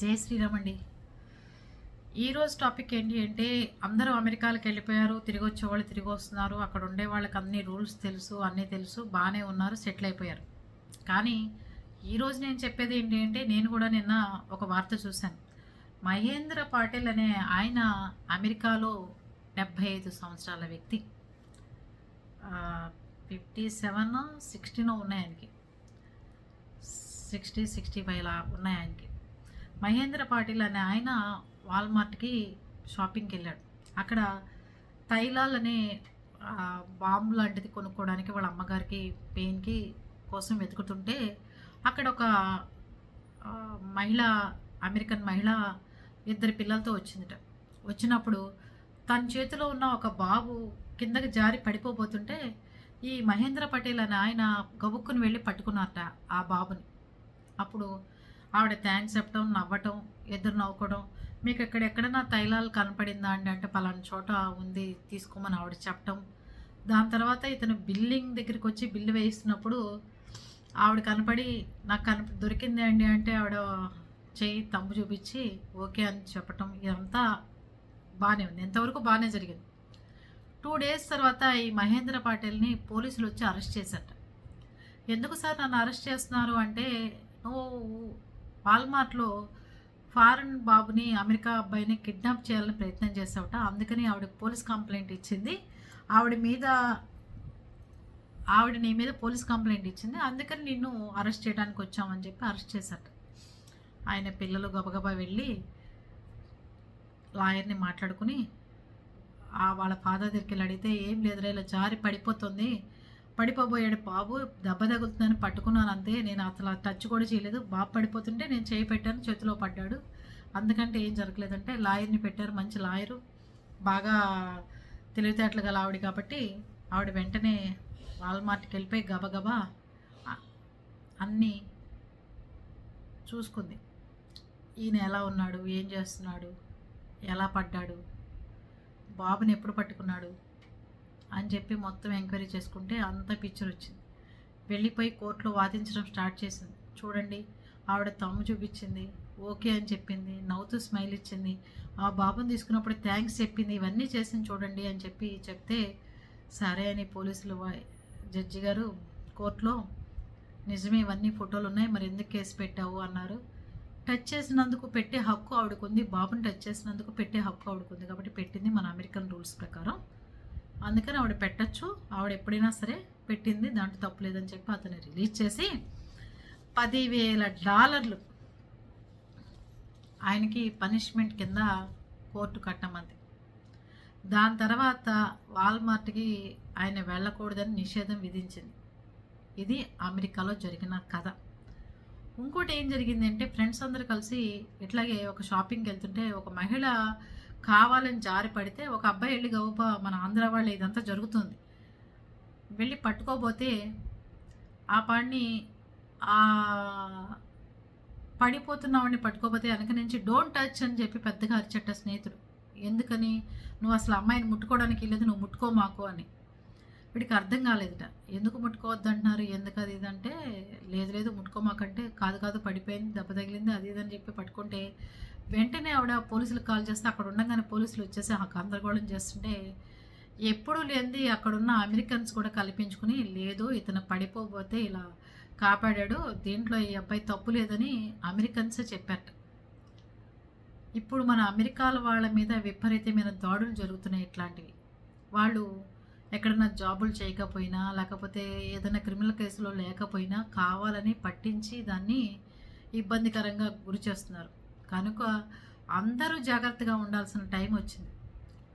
జై శ్రీరామ్ అండి ఈరోజు టాపిక్ ఏంటి అంటే అందరూ అమెరికాలకు వెళ్ళిపోయారు తిరిగి వచ్చేవాళ్ళు తిరిగి వస్తున్నారు అక్కడ ఉండే వాళ్ళకి అన్ని రూల్స్ తెలుసు అన్నీ తెలుసు బాగానే ఉన్నారు సెటిల్ అయిపోయారు. కానీ ఈరోజు నేను చెప్పేది ఏంటి అంటే నేను కూడా నిన్న ఒక వార్త చూశాను. మహేంద్ర పాటిల్ అనే ఆయన అమెరికాలో డెబ్భై ఐదు సంవత్సరాల వ్యక్తి. ఫిఫ్టీ సెవెన్ సిక్స్టీనో ఉన్నాయి ఆయనకి. సిక్స్టీ సిక్స్టీ ఫైవ్ లా ఉన్నాయి ఆయనకి. మహేంద్ర పాటిల్ అనే ఆయన వాల్మార్ట్కి షాపింగ్కి వెళ్ళాడు. అక్కడ తైలాల్ అనే బాంబు లాంటిది కొనుక్కోవడానికి వాళ్ళ అమ్మగారికి పెయిన్కి కోసం వెతుకుతుంటే అక్కడ ఒక మహిళ అమెరికన్ మహిళ ఇద్దరు పిల్లలతో వచ్చిందిట. వచ్చినప్పుడు తన చేతిలో ఉన్న ఒక బాబు కిందకి జారి పడిపోబోతుంటే ఈ మహేంద్ర పటేల్ అని ఆయన గబుక్కుని వెళ్ళి పట్టుకున్నారట ఆ బాబుని. అప్పుడు ఆవిడ థ్యాంక్స్ చెప్పడం నవ్వటం ఎదురు నవ్వుకోవడం. మీకు ఇక్కడ ఎక్కడైనా తైలాలు కనపడిందా అండి? అంటే పలానా చోట ఉంది తీసుకోమని ఆవిడ చెప్పటం. దాని తర్వాత ఇతను బిల్లింగ్ దగ్గరికి వచ్చి బిల్లు వేయిస్తున్నప్పుడు ఆవిడ కనపడి నాకు కనప దొరికింది అండి అంటే ఆవిడ చెయ్యి తమ్ము చూపించి ఓకే అని చెప్పటం. ఇదంతా బాగానే ఉంది. ఎంతవరకు బాగానే జరిగింది. టూ డేస్ తర్వాత ఈ మహేంద్ర పాటిల్ని పోలీసులు వచ్చి అరెస్ట్ చేశారట. ఎందుకు సార్ నన్ను అరెస్ట్ చేస్తున్నారు? అంటే నువ్వు వాల్మార్ట్లో ఫారెన్ బాబుని అమెరికా అబ్బాయిని కిడ్నాప్ చేయాలని ప్రయత్నం చేసావట అందుకని ఆవిడ పోలీస్ కంప్లైంట్ ఇచ్చింది. ఆవిడ మీద ఆవిడ నీ మీద పోలీస్ కంప్లైంట్ ఇచ్చింది. అందుకని నిన్ను అరెస్ట్ చేయడానికి వచ్చామని చెప్పి అరెస్ట్ చేశాట. ఆయన పిల్లలు గబగబా వెళ్ళి లాయర్ని మాట్లాడుకుని ఆ వాళ్ళ ఫాదర్ దగ్గరికి వెళ్ళి అడిగితే ఏం లేదురా ఇలా జారి పడిపోతుంది. పడిపోబోయాడు బాబు దెబ్బ తగులుతుందని పట్టుకున్నాను అంతే. నేను అసలు టచ్ కూడా చేయలేదు. బాబు పడిపోతుంటే నేను చేయి పెట్టాను చేతిలో పడ్డాడు. అందుకంటే ఏం జరగలేదంటే లాయర్ని పెట్టారు మంచి లాయరు. బాగా తెలివితేటలు గల ఆవిడ కాబట్టి ఆవిడ వెంటనే వాల్మార్ట్కి వెళ్ళిపోయి గబగబా అన్నీ చూసుకుంది. ఈయన ఎలా ఉన్నాడు? ఏం చేస్తున్నాడు? ఎలా పడ్డాడు? బాబుని ఎప్పుడు పట్టుకున్నాడు? అని చెప్పి మొత్తం ఎంక్వైరీ చేసుకుంటే అంత పిక్చర్ వచ్చింది. వెళ్ళిపోయి కోర్టులో వాదించడం స్టార్ట్ చేసింది. చూడండి ఆవిడ తమ్ము చూపించింది ఓకే అని చెప్పింది నవ్వుతూ స్మైల్ ఇచ్చింది. ఆ బాబుని తీసుకున్నప్పుడు థ్యాంక్స్ చెప్పింది ఇవన్నీ చేసింది చూడండి అని చెప్పి చెప్తే సరే అని పోలీసులు జడ్జి గారు కోర్టులో నిజమే ఇవన్నీ ఫోటోలు ఉన్నాయి మరి ఎందుకు కేసు పెట్టావు అన్నారు. టచ్ చేసినందుకు పెట్టే హక్కు ఆవిడకుంది బాబుని టచ్ చేసినందుకు పెట్టే హక్కు ఆవిడకుంది. కాబట్టి పెట్టింది మన అమెరికన్ రూల్స్ ప్రకారం. అందుకని ఆవిడ పెట్టచ్చు. ఆవిడ ఎప్పుడైనా సరే పెట్టింది దాంట్లో తప్పు లేదని చెప్పి అతను రిలీజ్ చేసి పదివేల డాలర్లు ఆయనకి పనిష్మెంట్ కింద కోర్టు కట్టమంది. దాని తర్వాత వాల్మార్ట్కి ఆయన వెళ్ళకూడదని నిషేధం విధించింది. ఇది అమెరికాలో జరిగిన కథ. ఇంకోటి ఏం జరిగింది అంటే ఫ్రెండ్స్ అందరు కలిసి ఇట్లాగే ఒక షాపింగ్కి వెళ్తుంటే ఒక మహిళ కావాలని జారి పడితే ఒక అబ్బాయి వెళ్ళి గౌప మన ఆంధ్ర వాళ్ళు ఇదంతా జరుగుతుంది. వెళ్ళి పట్టుకోబోతే ఆ పాడిని ఆ పడిపోతున్నవాడిని పట్టుకోపోతే వెనక నుంచి డోంట్ టచ్ అని చెప్పి పెద్దగా అరిచట్ట స్నేహితుడు. ఎందుకని? నువ్వు అసలు అమ్మాయిని ముట్టుకోవడానికి లేదు నువ్వు ముట్టుకో మాకు అని. వీడికి అర్థం కాలేదుట. ఎందుకు ముట్టుకోవద్దు అంటున్నారు ఎందుకు అది ఇది? అంటే లేదు లేదు ముట్టుకోమాకంటే కాదు కాదు పడిపోయింది దెబ్బ తగిలింది అది ఇది అని చెప్పి పట్టుకుంటే వెంటనే ఆవిడ పోలీసులకు కాల్ చేస్తే అక్కడ ఉండగానే పోలీసులు వచ్చేసి ఆ గందరగోళం చేస్తుంటే ఎప్పుడూ లేనిది అక్కడున్న అమెరికన్స్ కూడా కల్పించుకుని లేదు ఇతను పడిపోబోతే ఇలా కాపాడాడు. దీంట్లో ఈ అబ్బాయి తప్పు లేదని అమెరికన్సే చెప్పారట. ఇప్పుడు మన అమెరికాల వాళ్ళ మీద విపరీతమైన దాడులు జరుగుతున్నాయి ఇట్లాంటివి. వాళ్ళు ఎక్కడన్నా జాబులు చేయకపోయినా లేకపోతే ఏదైనా క్రిమినల్ కేసులో లేకపోయినా కావాలని పట్టించి దాన్ని ఇబ్బందికరంగా గురి చేస్తున్నారు. కనుక అందరూ జాగ్రత్తగా ఉండాల్సిన టైం వచ్చింది.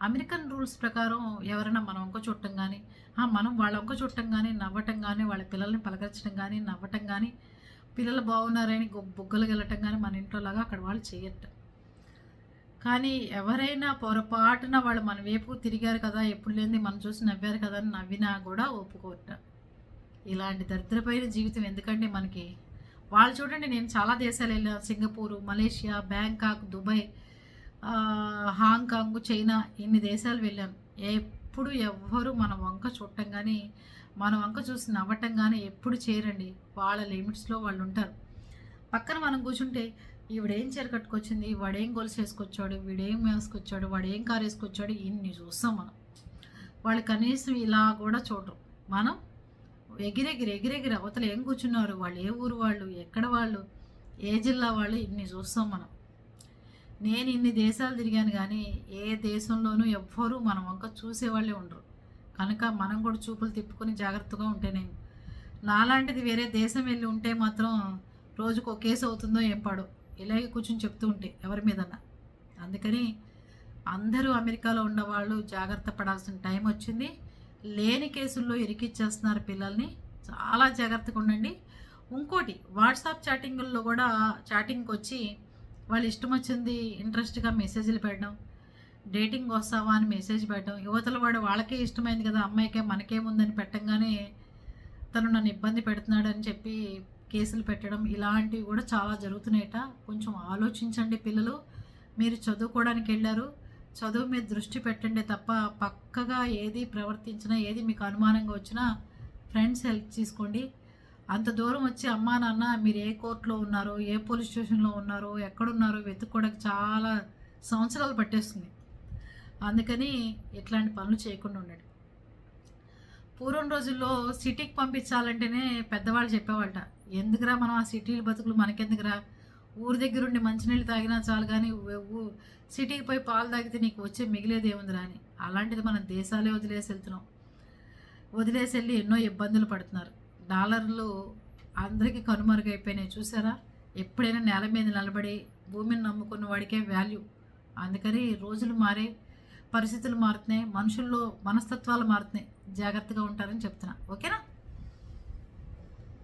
అమెరికన్ రూల్స్ ప్రకారం ఎవరైనా మనం వంక చుట్టం కానీ మనం వాళ్ళ వంక చుట్టం కానీ నవ్వటం కానీ వాళ్ళ పిల్లల్ని పలకరించడం కానీ నవ్వటం కానీ పిల్లలు బాగున్నారని బుగ్గలు గెలటం కానీ మన ఇంట్లో లాగా అక్కడ వాళ్ళు చేయట కానీ ఎవరైనా పొరపాటున వాళ్ళు మన వైపు తిరిగారు కదా ఎప్పుడు లేని మనం చూసి నవ్వారు కదా అని నవ్వినా కూడా ఒప్పుకోట ఇలాంటి దరిద్రపైన జీవితం ఎందుకంటే మనకి? వాళ్ళు చూడండి నేను చాలా దేశాలు వెళ్ళాను Singapore Malaysia Bangkok Dubai Hong Kong China ఇన్ని దేశాలు వెళ్ళాను. ఎప్పుడు ఎవ్వరు మన వంక చూడటం కానీ మన వంక చూసి నవ్వటం కానీ ఎప్పుడు చేయరండి వాళ్ళ లిమిట్స్లో వాళ్ళు ఉంటారు. పక్కన మనం కూర్చుంటే ఈవిడేం చీర కట్టుకొచ్చింది? వాడేం గొలుసు వేసుకొచ్చాడు? వీడేం వేసుకొచ్చాడు? వాడేం ఏం కారు వేసుకొచ్చాడు? ఇన్ని చూస్తాం మనం. వాళ్ళు కనీసం ఇలా కూడా చూడరు. మనం ఎగిరెగిరి ఎగిరెగిరి అవతల ఏం కూర్చున్నారు? వాళ్ళు ఏ ఊరు వాళ్ళు? ఎక్కడ వాళ్ళు? ఏ జిల్లా వాళ్ళు? ఇన్ని చూస్తాం మనం. నేను ఇన్ని దేశాలు తిరిగాను కానీ ఏ దేశంలోనూ ఎవ్వరూ మనం వంక చూసేవాళ్ళే ఉండరు. కనుక మనం కూడా చూపులు తిప్పుకొని జాగ్రత్తగా ఉంటేనే నాలాంటిది వేరే దేశం వెళ్ళి ఉంటే మాత్రం రోజుకు ఒక కేసు అవుతుందో ఏం పాడో ఇలాగే కూర్చొని చెప్తూ ఉంటే ఎవరి మీదన్నా. అందుకని అందరూ అమెరికాలో ఉన్నవాళ్ళు జాగ్రత్త పడాల్సిన టైం వచ్చింది. లేని కేసుల్లో ఇరికిచ్చేస్తున్నారు పిల్లల్ని. చాలా జాగ్రత్తగా ఉండండి. ఇంకోటి వాట్సాప్ చాటింగుల్లో కూడా చాటింగ్కి వచ్చి వాళ్ళు ఇష్టం వచ్చింది ఇంట్రెస్ట్గా మెసేజ్లు పెట్టడం డేటింగ్ వస్తావా అని మెసేజ్ పెట్టడం. యువతల వాడు వాళ్ళకే ఇష్టమైంది కదా అమ్మాయికే మనకేముందని పెట్టంగానే తను నన్ను ఇబ్బంది పెడుతున్నాడు అని చెప్పి కేసులు పెట్టడం ఇలాంటివి కూడా చాలా జరుగుతున్నాయట. కొంచెం ఆలోచించండి పిల్లలు. మీరు చదువుకోవడానికి వెళ్ళారు. చదువు మీద దృష్టి పెట్టండి తప్ప పక్కగా ఏది ప్రవర్తించినా ఏది మీకు అనుమానంగా వచ్చినా ఫ్రెండ్స్ హెల్ప్ తీసుకోండి. అంత దూరం వచ్చి అమ్మా నాన్న మీరు ఏ కోర్టులో ఉన్నారో ఏ పోలీస్ స్టేషన్లో ఉన్నారో ఎక్కడున్నారో వెతుక్కోవడానికి చాలా సంవత్సరాలు పట్టేస్తుంది. అందుకని ఇట్లాంటి పనులు చేయకుండా ఉండండి. పూర్వం రోజుల్లో సిటీకి పంపించాలంటేనే పెద్దవాళ్ళు చెప్పేవాళ్ళట ఎందుకురా మనం ఆ సిటీలు బతుకులు మనకెందుకురా? ఊరి దగ్గర ఉండి మంచినీళ్ళు తాగినా చాలు కానీ ఊ- సిటీకి పోయి పాలు తాగితే నీకు వచ్చే మిగిలేదు ఏముందిరా అని అలాంటిది మనం దేశాలే వదిలేసి వెళ్తున్నాం. వదిలేసి వెళ్ళి ఎన్నో ఇబ్బందులు పడుతున్నారు. డాలర్లు అందరికీ కనుమరుగైపోయినాయి. చూసారా? ఎప్పుడైనా నేల మీద నిలబడి భూమిని నమ్ముకున్న వాడికే వాల్యూ అందుకని రోజులు మారే పరిస్థితులు మారుతున్నాయి. మనుషుల్లో మనస్తత్వాలు మారుతున్నాయి. జాగ్రత్తగా ఉంటారని చెప్తున్నా. ఓకేనా?